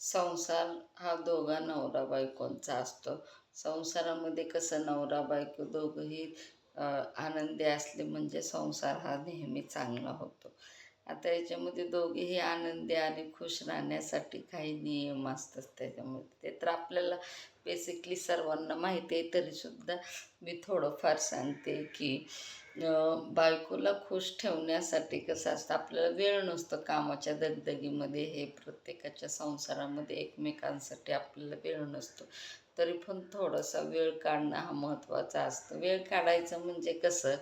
संसार हा दोघा नवरा बायकोंचा असतो. संसारामध्ये कसं नवरा बायको दोघंही आनंदी असले म्हणजे संसार हा नेहमी चांगला होतो. आता याच्यामध्ये दोघेही आनंदी आणि खुश राहण्यासाठी काही नियम असतात त्याच्यामध्ये. ते तर आपल्याला बेसिकली सर्वांना माहिती आहे तरीसुद्धा मी थोडंफार सांगते की बायकोला खुश ठेवण्यासाठी कसं असतं आपल्याला वेळ नसतो कामाच्या दगदगीमध्ये हे प्रत्येकाच्या संसारामध्ये एकमेकांसाठी आपल्याला वेळ नसतो. तरी पण थोडासा वेळ काढणं हा महत्त्वाचा असतो. वेळ काढायचं म्हणजे कसं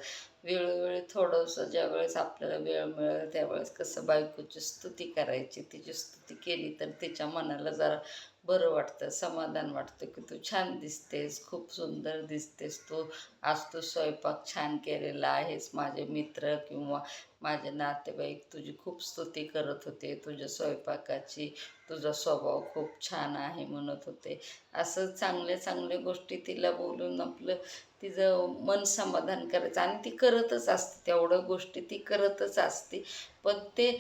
वेळोवेळी थोडंसं ज्यावेळेस आपल्याला वेळ मिळेल त्यावेळेस कसं बायकोची स्तुती करायची तिची स्तुती केली तर तिच्या मनाला जरा बरं वाटतं समाधान वाटतं की तू छान दिसतेस खूप सुंदर दिसतेस तू आज तू स्वयंपाक छान केलेला आहेस माझे मित्र किंवा माझे नातेवाईक तुझी खूप स्तुती करत होते तुझ्या स्वयंपाकाची तुझा स्वभाव खूप छान आहे म्हणत होते. असं चांगल्या चांगल्या गोष्टी तिला बोलून आपलं तिचं मन समाधान करायचं. आणि ती करतच असते. तेवढं गोष्टी ती करतच असते. पण ते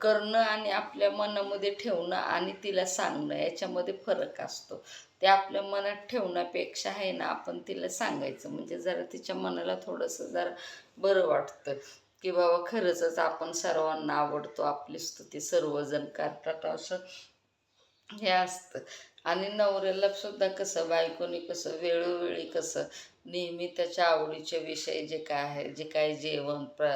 करणं आणि आपल्या मनामध्ये ठेवणं आणि तिला सांगणं याच्यामध्ये फरक असतो. ते आपल्या मनात ठेवण्यापेक्षा आहे ना आपण तिला सांगायचं. म्हणजे जरा तिच्या मनाला थोडंसं जरा बरं वाटतं. की बाबा खरंचच आपण सर्वांना आवडतो. आपली स्तुती सर्वजण करतात. असं हे असतं. आणि नवऱ्याला सुद्धा कसं बायकोनी कसं वेळोवेळी कसं नेहमी त्याच्या आवडीचे विषय जे काय आहे जे काय जेवण प्र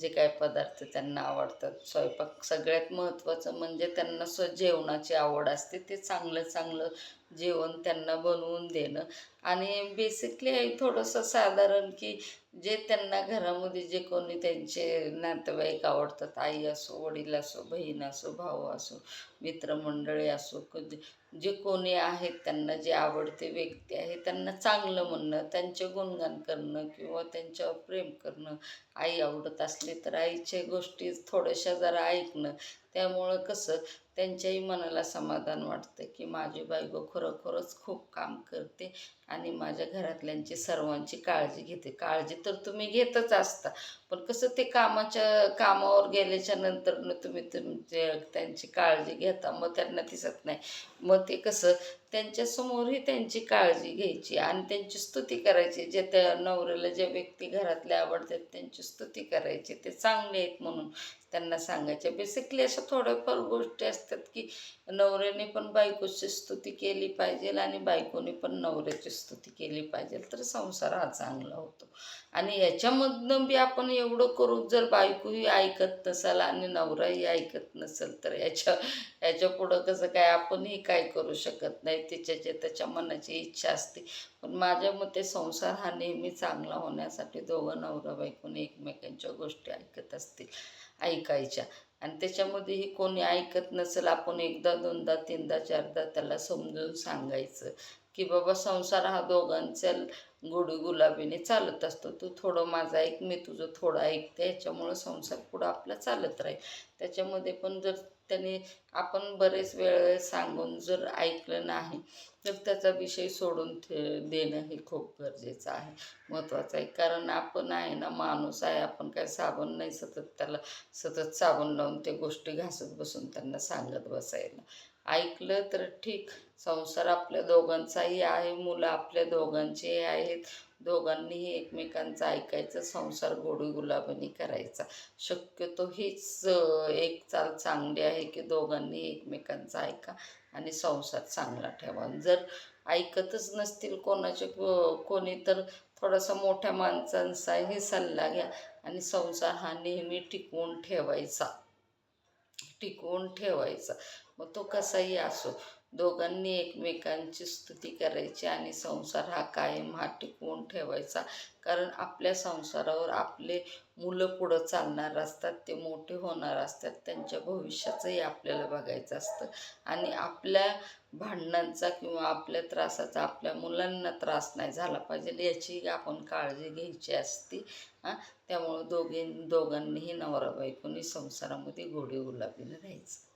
जे काय पदार्थ त्यांना आवडतात. स्वयंपाक सगळ्यात महत्त्वाचं म्हणजे त्यांना स्व जेवणाची आवड असते. ते चांगलं चांगलं जेवण त्यांना बनवून देणं. आणि बेसिकली थोडंसं साधारण की जे त्यांना घरामध्ये जे कोणी त्यांचे नातेवाईक आवडतात आई असो वडील असो बहीण असो भाऊ असो मित्रमंडळी असो जे कोणी आहेत त्यांना जे आवडते व्यक्ती आहे त्यांना चांगलं म्हणणं त्यांचे गुणगान करणं किंवा त्यांच्यावर प्रेम करणं आई आवडत असली तर आईच्या गोष्टी थोड्याशा जरा ऐकणं. त्यामुळं कसं त्यांच्याही मनाला समाधान वाटतं की माझी बायको खरोखरच खूप काम करते आणि माझ्या घरातल्यांची सर्वांची काळजी घेते. काळजी तर तुम्ही घेतच असता पण कसं ते कामाच्या कामावर गेल्याच्यानंतर तुम्ही तुमचे त्यांची काळजी घेता मग त्यांना दिसत नाही. मग ते कसं त्यांच्यासमोरही त्यांची काळजी घ्यायची आणि त्यांची स्तुती करायची. जे त्या नवऱ्याला ज्या व्यक्ती घरातल्या आवडतात त्यांची स्तुती करायची. ते चांगले आहेत म्हणून. त्यांना सांगायच्या बेसिकली अशा थोड्याफार गोष्टी असतात की नवऱ्याने पण बायकोची स्तुती केली पाहिजे आणि बायकोने पण नवऱ्याची स्तुती केली पाहिजे तर संसार हा चांगला होतो. आणि याच्यामधनं बी आपण एवढं करू जर बायकोही ऐकत नसाल आणि नवराही ऐकत नसेल तर याच्या याच्या पुढं कसं काय आपणही काय करू शकत नाही. तिच्या जे त्याच्या मनाची इच्छा असते. पण माझ्या मते संसार हा नेहमी चांगला होण्यासाठी दोघं नवरा बायकोने एकमेकांच्या गोष्टी ऐकत असतील ऐकायच्या. आणि त्याच्यामध्येही कोणी ऐकत नसेल आपण एकदा दोनदा तीनदा चारदा त्याला समजून सांगायचं की बाबा संसार हा दोघांचा गोडी गुलाबीने चालत असतो. तू थोडं माझं ऐक मी तुझं थोडं ऐकते याच्यामुळं संसार पुढं आपला चालत राहील. त्याच्यामध्ये पण जर त्याने आपण बरेच वेळ सांगून जर ऐकलं नाही तर त्याचा विषय सोडून ठे देणं हे खूप गरजेचं आहे. महत्त्वाचं आहे. कारण आपण आहे ना माणूस आहे. आपण काय साबण नाही सतत त्याला सतत साबण लावून ते गोष्टी घासत बसून त्यांना सांगत बसायला. ऐकलं तर ठीक. संसार आपल्या दोघांचाही आहे मुलं आपल्या दोघांचेही आहेत. दोघांनीही एकमेकांचं ऐकायचं संसार गोडी गुलाबानी करायचा. शक्यतो हीच एक चाल चांगली आहे की दोघांनी एकमेकांचं ऐका आणि संसार चांगला ठेवा. जर ऐकतच नसतील कोणाचे कोणी तर थोडासा मोठ्या माणसांचाही सल्ला घ्या आणि संसार हा नेहमी टिकवून ठेवायचा. टिकवून ठेवायचा. मग तो कसाही असो. दोघांनी एकमेकांची स्तुती करायची आणि संसार हा कायम हा टिकवून ठेवायचा. कारण आपल्या संसारावर आपले मुलं पुढं चालणार असतात ते मोठे होणार असतात त्यांच्या भविष्याचंही आपल्याला बघायचं असतं. आणि आपल्या भांडणांचा किंवा आपल्या त्रासाचा आपल्या मुलांना त्रास नाही झाला पाहिजे याची आपण काळजी घ्यायची असती. हां त्यामुळं दोघे दोघांनीही नवरा बायकोनी संसारामध्ये घोडे गुलाबीला राहायचं.